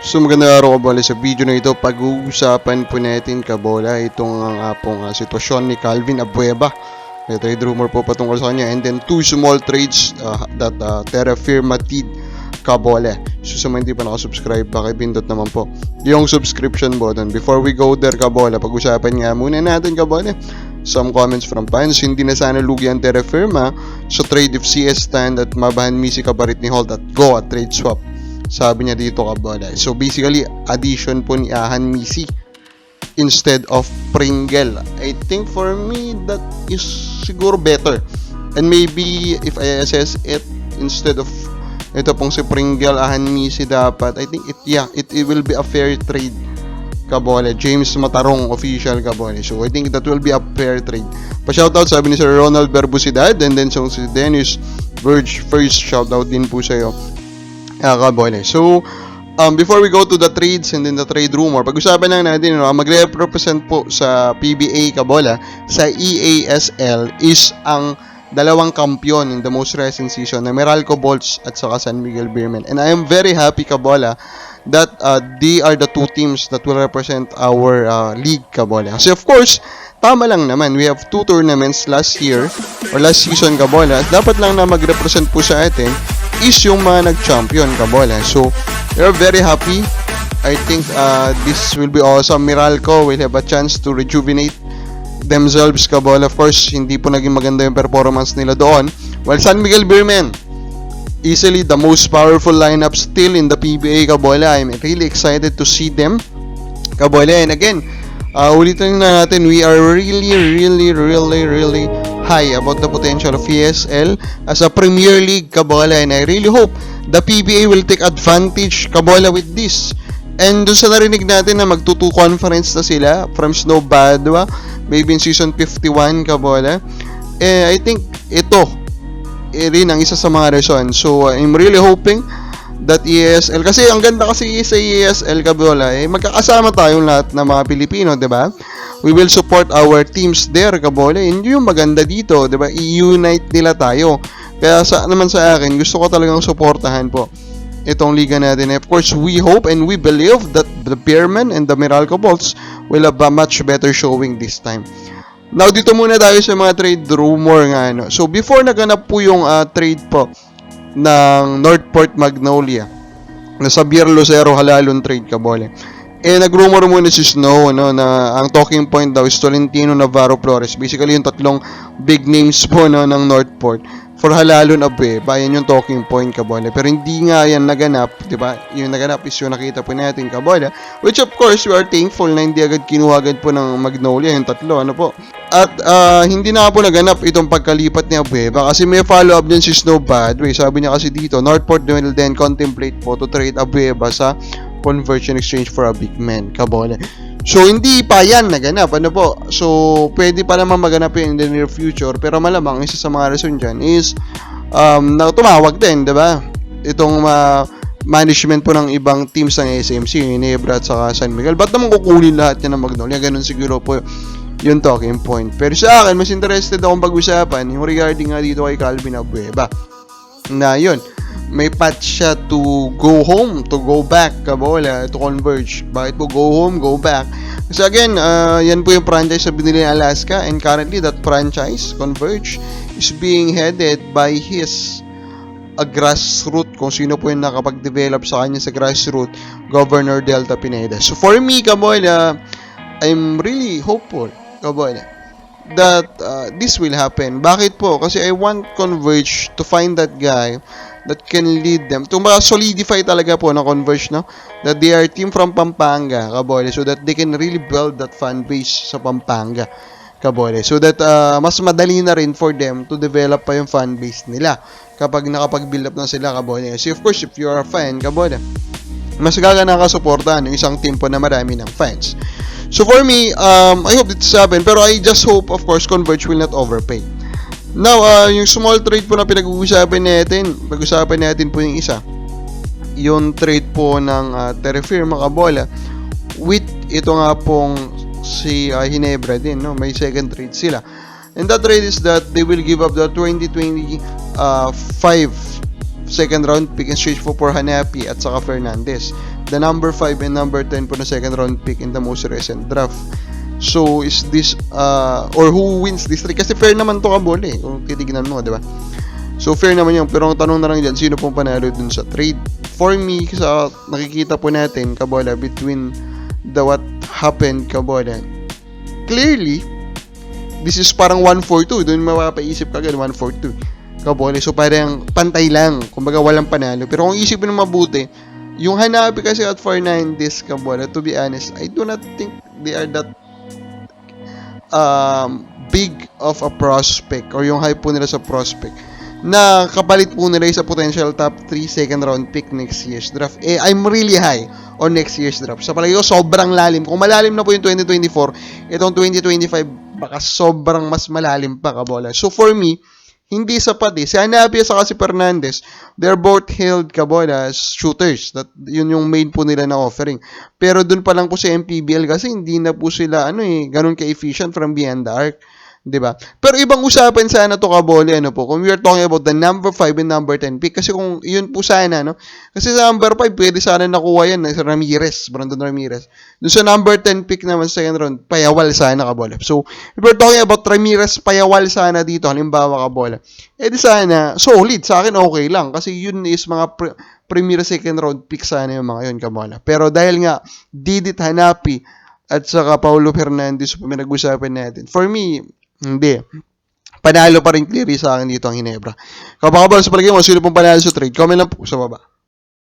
So maganda araw kabola sa video na ito pag-uusapan po natin kabola itong ang uh, pong ah, sitwasyon ni Calvin Abueva. May trade rumor po patungkol sa kanya and then two small trades ah, that uh, Terra Firmatid kabola. So sa mga hindi pa nakasubscribe pakipindot naman po yung subscription button. Before we go there kabola pag-usapan nga muna natin kabola some comments from fans. Hindi na sana lugi ang Terra Firma sa trade if CS stand at mabahan Misi kabarit ni Holt at go at trade swap. Sabi niya dito kabola. So basically, addition po ni Ahan Misi instead of Pringle. I think for me, that is siguro better. And maybe if I assess it instead of ito pong si Pringle, Ahan Misi dapat, I think it, yeah, it, it will be a fair trade. Kabole, James Matarong official Kabole. So I think that will be a fair trade. Pa-shoutout sabi ni Sir Ronald Berbusidad and then so si Dennis Verge first shoutout din po sa iyo. Ah, kabole. So, um, before we go to the trades and then the trade rumor, pag-usapan lang natin, no, ang magre-represent po sa PBA Kabola, sa E EASL is ang dalawang kampiyon in the most recent season na Meralco Bolts at saka San Miguel Beermen. And I am very happy Kabola that uh, they are the two teams that will represent our uh, league Kabola. Kasi of course, tama lang naman. We have two tournaments last year or last season Kabola. Dapat lang na mag-represent po sa atin is yung mga nag-champion Kabola. So, we're very happy. I think uh, this will be awesome. Miralco will have a chance to rejuvenate themselves Kabola. Of course, hindi po naging maganda yung performance nila doon. While San Miguel Beermen, easily the most powerful lineup still in the PBA Kabola. I'm really excited to see them. Kabola, and again, uh, ulitin na natin, we are really, really, really, really high about the potential of ESL as a Premier League Kabola and I really hope the PBA will take advantage Kabola with this. And doon sa narinig natin na magtutu conference na sila from Snow Badwa, maybe in season 51 Kabola, eh, I think ito eh, rin ang isa sa mga reason. So, I'm really hoping that ESL, kasi ang ganda kasi sa ESL Kabola, eh, magkakasama tayong lahat ng mga Pilipino, di ba? We will support our teams there, Kabola. And yung maganda dito, di ba? I-unite nila tayo. Kaya sa naman sa akin, gusto ko talagang suportahan po itong liga natin. Of course, we hope and we believe that the Beermen and the Meralco Bolts will have a much better showing this time. Now, dito muna tayo sa mga trade rumor nga. Ano. So, before naganap po yung ah, trade po ng Northport Magnolia na sa Bier Lucero Halalon trade kabole. Eh, nag-rumor muna si Snow, no, na ang talking point daw is Tolentino Navarro Flores. Basically, yung tatlong big names po, no, ng Northport. For Halalon Abueva, yan yung talking point, kabole. Pero hindi nga yan naganap, di ba? Yung naganap is yung nakita po natin, kabole. Which of course, we are thankful na hindi agad kinuha agad po ng Magnolia, yung tatlo, ano po. At ah, hindi na po naganap itong pagkalipat ni Abueva kasi may follow-up din si Snow Badway. Sabi niya kasi dito, Northport will then contemplate po to trade Abueva sa conversion exchange for a big man. Kabole. So, hindi pa yan naganap. Ano po? So, pwede pa naman maganap yun in the near future. Pero malamang, isa sa mga rason dyan is um, na tumawag din, di ba? Itong uh, management po ng ibang teams ng SMC, Ginebra at saka San Miguel. Ba't naman kukunin lahat yan ng Magnolia? Ganun siguro po yung talking point. Pero sa akin, mas interested akong pag-usapan yung regarding nga dito kay Calvin Abueva. Na yun, may patch siya to go home, to go back, kabola, to converge. Bakit po go home, go back? Kasi again, uh, yan po yung franchise sa binili ng Alaska and currently that franchise, Converge, is being headed by his a grassroot, kung sino po yung nakapag-develop sa kanya sa grassroot, Governor Delta Pineda. So for me, kabola, I'm really hopeful, kabola, that uh, this will happen. Bakit po? Kasi I want Converge to find that guy that can lead them to solidify talaga po na Converge, no? That they are team from Pampanga, kabole, so that they can really build that fan base sa Pampanga, kabole. So that uh, mas madali na rin for them to develop pa yung fan base nila kapag nakapag-build up na sila, kabole. So of course, if you are a fan, kabole, mas gagana ka suportahan yung isang team po na marami ng fans. So for me, um, I hope it's happen. Pero I just hope, of course, Converge will not overpay. Now, uh, yung small trade po na pinag-uusapan natin, pag-usapan natin po yung isa. Yung trade po ng uh, Terrafirma Kabola with ito nga pong si uh, Hinebra din, no? May second trade sila. And that trade is that they will give up the 2025 uh, second round pick and exchange po for Hanapi at saka Fernandez. the number 5 and number 10 po na second round pick in the most recent draft. So, is this, uh, or who wins this trade? Kasi fair naman to kabol eh, kung titignan mo, di ba? So, fair naman yun. Pero ang tanong na lang dyan, sino pong panalo dun sa trade? For me, sa nakikita po natin, kabola, between the what happened, kabola, clearly, this is parang 1-4-2. Doon mapapaisip ka agad, 1-4-2. Kabole. So, parang pantay lang. Kumbaga, walang panalo. Pero kung isipin mo mabuti, yung Hanabi kasi at Fernandez, kabole, to be honest, I do not think they are that um, big of a prospect or yung hype po nila sa prospect na kapalit po nila sa potential top 3 second round pick next year's draft. Eh, I'm really high on next year's draft. Sa palagi ko, sobrang lalim. Kung malalim na po yung 2024, itong 2025, baka sobrang mas malalim pa kabola. So, for me, hindi sapat eh. Si Anapia sa si Fernandez, they're both hailed kabola as shooters. That, yun yung main po nila na offering. Pero dun pa lang po sa MPBL kasi hindi na po sila ano eh, ganun ka-efficient from beyond the arc. 'Di ba? Pero ibang usapan sana to kabole ano po. Kung we are talking about the number 5 and number 10 pick kasi kung yun po sana no. Kasi sa number 5 pwede sana nakuha yan eh, si Ramirez, Brandon Ramirez. Doon sa number 10 pick naman sa second round, payawal sana kabole. So, if we're talking about Ramirez, payawal sana dito halimbawa kabole. Eh di sana solid sa akin okay lang kasi yun is mga pre- premier second round pick sana yung mga yun kabole. Pero dahil nga Didit Hanapi at saka Paulo Fernandez pinag-usapan natin. For me, hindi. Panalo pa rin clearly sa akin dito ang Hinebra. Kapag sa palagay mo, sino pong panalo sa trade? Comment lang po sa baba.